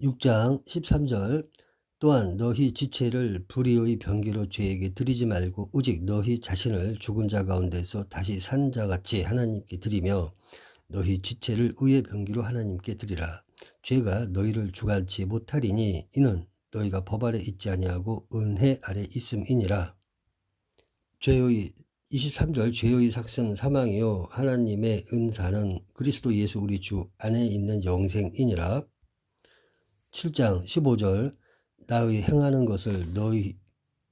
6장 13절 또한 너희 지체를 불의의 병기로 죄에게 드리지 말고 오직 너희 자신을 죽은 자 가운데서 다시 산 자같이 하나님께 드리며 너희 지체를 의의 병기로 하나님께 드리라. 죄가 너희를 주관치 못하리니 이는 너희가 법 아래 있지 아니하고 은혜 아래 있음이니라. 죄의 23절 죄의 삭은 사망이요 하나님의 은사는 그리스도 예수 우리 주 안에 있는 영생이니라. 7장 15절 나의 행하는 것을 너희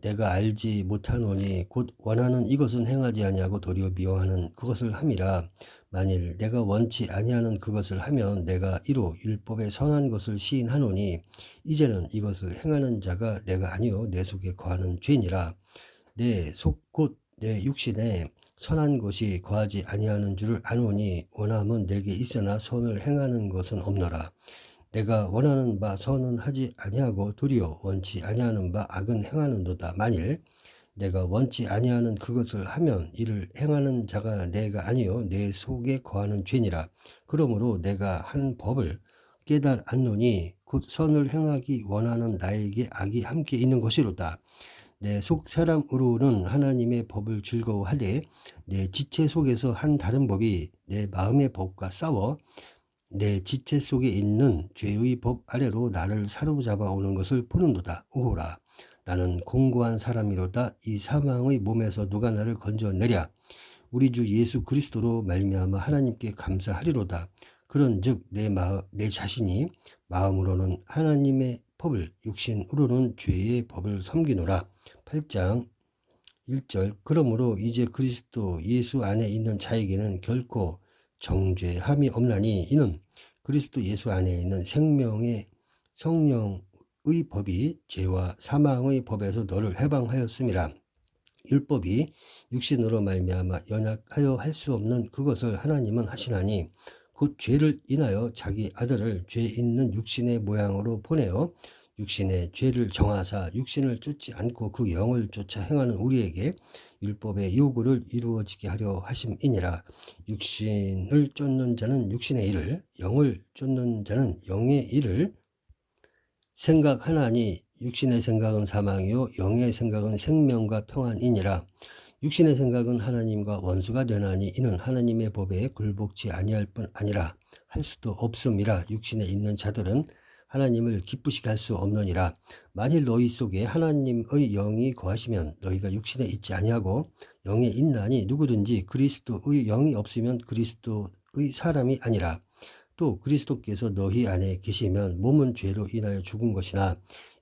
내가 알지 못하노니 곧 원하는 이것은 행하지 아니하고 도리어 미워하는 그것을 함이라. 만일 내가 원치 아니하는 그것을 하면 내가 이로 율법에 선한 것을 시인하노니 이제는 이것을 행하는 자가 내가 아니요 내 속에 거하는 죄니라. 내 속곧 내 육신에 선한 것이 거하지 아니하는 줄을 아노니 원함은 내게 있으나 선을 행하는 것은 없노라 내가 원하는 바 선은 하지 아니하고 도리어 원치 아니하는 바 악은 행하는도다. 만일 내가 원치 아니하는 그것을 하면 이를 행하는 자가 내가 아니요 내 속에 거하는 죄니라. 그러므로 내가 한 법을 깨달았노니 곧 선을 행하기 원하는 나에게 악이 함께 있는 것이로다. 내 속 사람으로는 하나님의 법을 즐거워하되 내 지체 속에서 한 다른 법이 내 마음의 법과 싸워 내 지체 속에 있는 죄의 법 아래로 나를 사로잡아 오는 것을 보는도다. 오호라. 나는 공고한 사람이로다. 이 사망의 몸에서 누가 나를 건져내랴. 우리 주 예수 그리스도로 말미암아 하나님께 감사하리로다. 그런즉 내, 마, 내 자신이 마음으로는 하나님의 법을 육신으로는 죄의 법을 섬기노라. 8장 1절 그러므로 이제 그리스도 예수 안에 있는 자에게는 결코 정죄함이 없나니 이는 그리스도 예수 안에 있는 생명의 성령의 법이 죄와 사망의 법에서 너를 해방하였음이라. 율법이 육신으로 말미암아 연약하여 할 수 없는 그것을 하나님은 하시나니 곧 죄를 인하여 자기 아들을 죄 있는 육신의 모양으로 보내어 육신의 죄를 정하사 육신을 쫓지 않고 그 영을 쫓아 행하는 우리에게 율법의 요구를 이루어지게 하려 하심이니라 육신을 쫓는 자는 육신의 일을 영을 쫓는 자는 영의 일을 생각하나니 육신의 생각은 사망이요 영의 생각은 생명과 평안이니라. 육신의 생각은 하나님과 원수가 되나니 이는 하나님의 법에 굴복지 아니할 뿐 아니라 할 수도 없음이라. 육신에 있는 자들은 하나님을 기쁘시게 할 수 없느니라. 만일 너희 속에 하나님의 영이 거하시면 너희가 육신에 있지 아니하고 영에 있나니 누구든지 그리스도의 영이 없으면 그리스도의 사람이 아니라 또 그리스도께서 너희 안에 계시면 몸은 죄로 인하여 죽은 것이나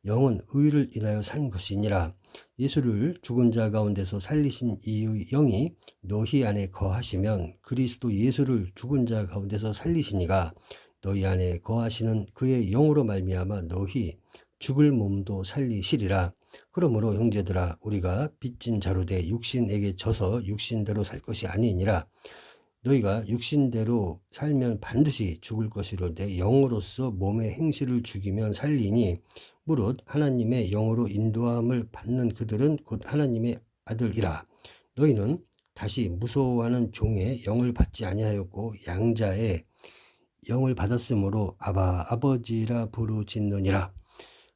영은 의를 인하여 산 것이니라. 예수를 죽은 자 가운데서 살리신 이의 영이 너희 안에 거하시면 그리스도 예수를 죽은 자 가운데서 살리시니가 너희 안에 거하시는 그의 영으로 말미암아 너희 죽을 몸도 살리시리라. 그러므로 형제들아 우리가 빚진 자로 돼 육신에게 져서 육신대로 살 것이 아니니라. 너희가 육신대로 살면 반드시 죽을 것이로되 영으로서 몸의 행실을 죽이면 살리니 무릇 하나님의 영으로 인도함을 받는 그들은 곧 하나님의 아들이라. 너희는 다시 무서워하는 종의 영을 받지 아니하였고 양자의 영을 받았으므로 아바 아버지라 부르짖느니라.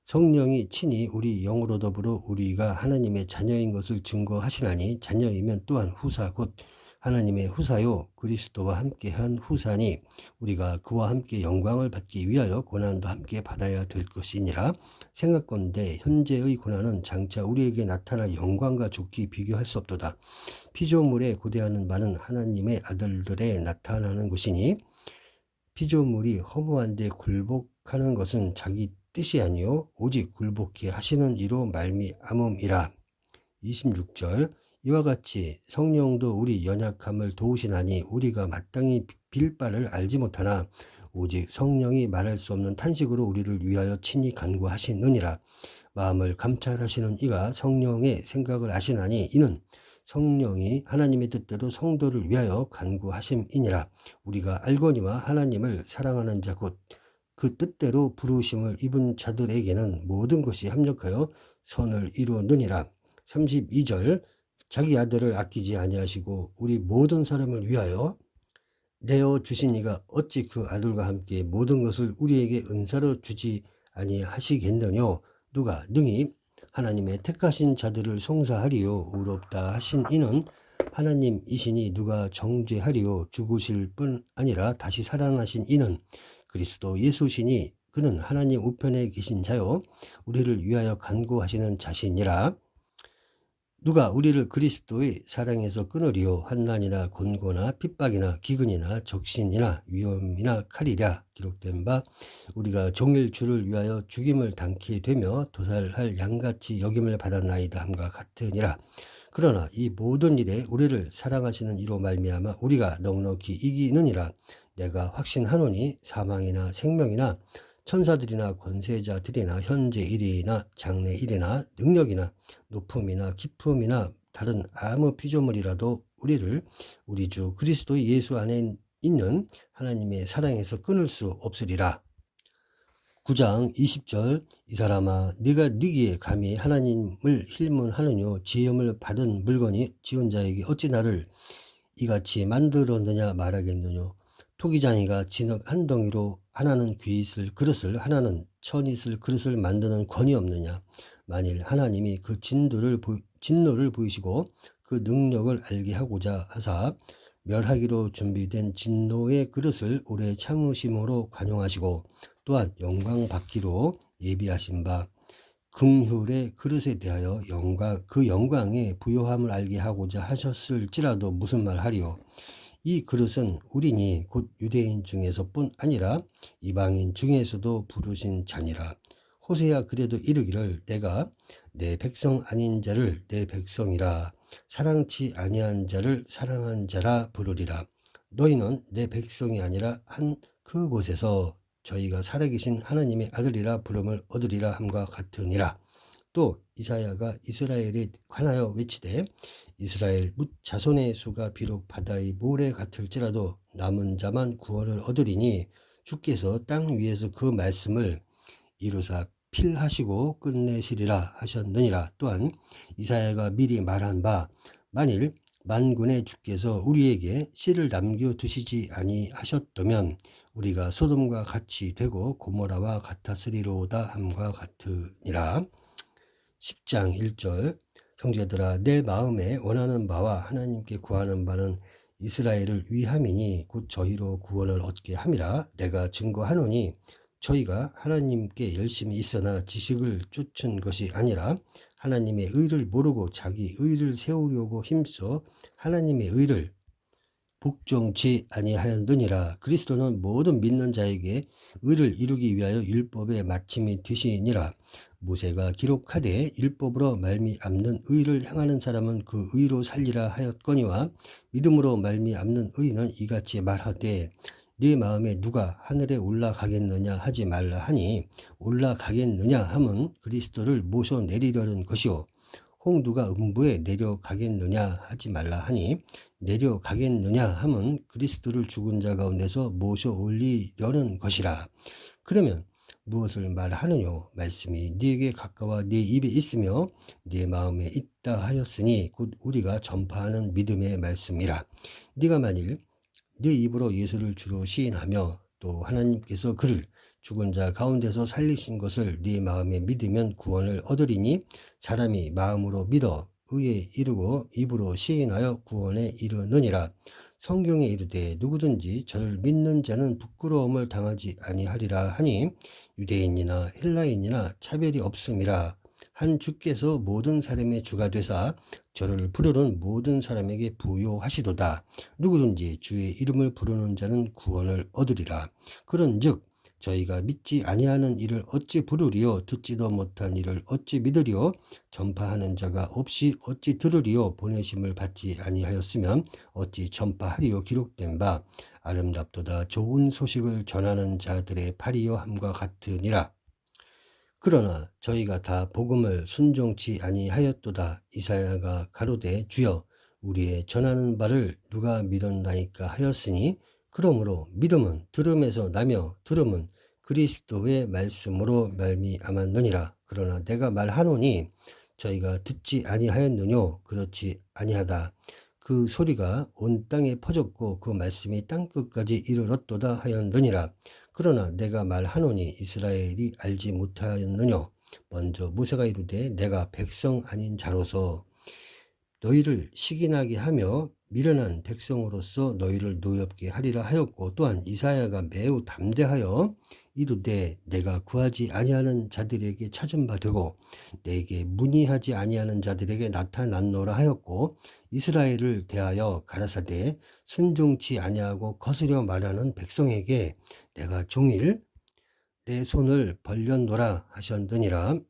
성령이 친히 우리 영으로 더불어 우리가 하나님의 자녀인 것을 증거하시나니 자녀이면 또한 후사 곧 하나님의 후사요. 그리스도와 함께한 후사니 우리가 그와 함께 영광을 받기 위하여 고난도 함께 받아야 될 것이니라. 생각건대 현재의 고난은 장차 우리에게 나타날 영광과 좋게 비교할 수 없도다. 피조물에 고대하는 바는 하나님의 아들들에 나타나는 것이니 피조물이 허무한 데 굴복하는 것은 자기 뜻이 아니요 오직 굴복해 하시는 이로 말미암음이라. 26절 이와 같이 성령도 우리 연약함을 도우시나니 우리가 마땅히 빌 바를 알지 못하나 오직 성령이 말할 수 없는 탄식으로 우리를 위하여 친히 간구하시느니라. 마음을 감찰하시는 이가 성령의 생각을 아시나니 이는 성령이 하나님의 뜻대로 성도를 위하여 간구하심이니라. 우리가 알거니와 하나님을 사랑하는 자 곧 그 뜻대로 부르심을 입은 자들에게는 모든 것이 합력하여 선을 이루느니라. 32절 자기 아들을 아끼지 아니하시고 우리 모든 사람을 위하여 내어 주신 이가 어찌 그 아들과 함께 모든 것을 우리에게 은사로 주지 아니하시겠느뇨 누가 능히 하나님의 택하신 자들을 송사하리요. 의롭다 하신 이는 하나님이시니 누가 정죄하리요. 죽으실 뿐 아니라 다시 살아나신 이는 그리스도 예수시니 그는 하나님 우편에 계신 자요. 우리를 위하여 간구하시는 자신이라 누가 우리를 그리스도의 사랑에서 끊으리요? 환난이나 곤고나 핍박이나 기근이나 적신이나 위험이나 칼이랴. 기록된 바 우리가 종일 주를 위하여 죽임을 당케 되며 도살할 양같이 여김을 받았나이다 함과 같으니라. 그러나 이 모든 일에 우리를 사랑하시는 이로 말미암아 우리가 넉넉히 이기느니라. 내가 확신하노니 사망이나 생명이나 천사들이나 권세자들이나 현재 일이나 장래 일이나 능력이나 높음이나 깊음이나 다른 아무 피조물이라도 우리를 우리 주 그리스도 예수 안에 있는 하나님의 사랑에서 끊을 수 없으리라. 9장 20절 이 사람아 네가 네기에 감히 하나님을 힐문하느뇨 지음을 받은 물건이 지은 자에게 어찌 나를 이같이 만들었느냐 말하겠느뇨 토기장이가 진흙 한 덩이로 하나는 귀 있을 그릇을 하나는 천 있을 그릇을 만드는 권이 없느냐? 만일 하나님이 그 진도를 보, 진노를 보이시고 그 능력을 알게 하고자 하사 멸하기로 준비된 진노의 그릇을 오래 참으심으로 관용하시고 또한 영광 받기로 예비하신 바 긍휼의 그릇에 대하여 영광 그 영광의 부요함을 알게 하고자 하셨을지라도 무슨 말 하리요 이 그릇은 우리니 곧 유대인 중에서뿐 아니라 이방인 중에서도 부르신 자니라. 호세야 그래도 이르기를 내가 내 백성 아닌 자를 내 백성이라 사랑치 아니한 자를 사랑한 자라 부르리라. 너희는 내 백성이 아니라 한 그곳에서 저희가 살아계신 하나님의 아들이라 부름을 얻으리라 함과 같으니라. 또 이사야가 이스라엘에 관하여 외치되 이스라엘 묻 자손의 수가 비록 바다의 모래 같을지라도 남은 자만 구원을 얻으리니 주께서 땅 위에서 그 말씀을 이루사 필하시고 끝내시리라 하셨느니라. 또한 이사야가 미리 말한 바 만일 만군의 주께서 우리에게 씨를 남겨 두시지 아니하셨다면 우리가 소돔과 같이 되고 고모라와 같았으리로다 함과 같으니라. 10장 1절 형제들아 내 마음에 원하는 바와 하나님께 구하는 바는 이스라엘을 위함이니 곧 저희로 구원을 얻게 함이라. 내가 증거하노니 저희가 하나님께 열심히 있으나 지식을 쫓은 것이 아니라 하나님의 의를 모르고 자기 의를 세우려고 힘써 하나님의 의를 복종치 아니하였느니라. 그리스도는 모든 믿는 자에게 의를 이루기 위하여 율법의 마침이 되시니라 모세가 기록하되 율법으로 말미암는 의를 행하는 사람은 그 의로 살리라 하였거니와 믿음으로 말미암는 의는 이같이 말하되 네 마음에 누가 하늘에 올라가겠느냐 하지 말라 하니 올라가겠느냐 함은 그리스도를 모셔 내리려는 것이요. 홍두가 음부에 내려가겠느냐 하지 말라 하니 내려가겠느냐 함은 그리스도를 죽은 자 가운데서 모셔 올리려는 것이라. 그러면 무엇을 말하느뇨? 말씀이 네게 가까워 네 입에 있으며 네 마음에 있다 하였으니 곧 우리가 전파하는 믿음의 말씀이라. 네가 만일 네 입으로 예수를 주로 시인하며 또 하나님께서 그를 죽은 자 가운데서 살리신 것을 네 마음에 믿으면 구원을 얻으리니 사람이 마음으로 믿어 의에 이르고 입으로 시인하여 구원에 이르느니라 성경에 이르되 누구든지 저를 믿는 자는 부끄러움을 당하지 아니하리라 하니 유대인이나 헬라인이나 차별이 없음이라. 한 주께서 모든 사람의 주가 되사 저를 부르는 모든 사람에게 부요하시도다. 누구든지 주의 이름을 부르는 자는 구원을 얻으리라. 그런즉 저희가 믿지 아니하는 일을 어찌 부르리요? 듣지도 못한 일을 어찌 믿으리요? 전파하는 자가 없이 어찌 들으리요? 보내심을 받지 아니하였으면 어찌 전파하리요? 기록된 바 아름답도다. 좋은 소식을 전하는 자들의 팔이요 함과 같으니라. 그러나 저희가 다 복음을 순종치 아니하였도다. 이사야가 가로되 주여 우리의 전하는 바를 누가 믿었나이까 하였으니 그러므로 믿음은 들음에서 나며 들음은 그리스도의 말씀으로 말미암았느니라. 그러나 내가 말하노니 저희가 듣지 아니하였느뇨 그렇지 아니하다. 그 소리가 온 땅에 퍼졌고 그 말씀이 땅 끝까지 이르렀도다 하였느니라. 그러나 내가 말하노니 이스라엘이 알지 못하였느뇨 먼저 모세가 이르되 내가 백성 아닌 자로서 너희를 시기나게 하며 미련한 백성으로서 너희를 노엽게 하리라 하였고 또한 이사야가 매우 담대하여 이르되 내가 구하지 아니하는 자들에게 찾은 바 되고 내게 문의하지 아니하는 자들에게 나타났노라 하였고 이스라엘을 대하여 가라사대 순종치 아니하고 거스려 말하는 백성에게 내가 종일 내 손을 벌렸노라 하셨느니라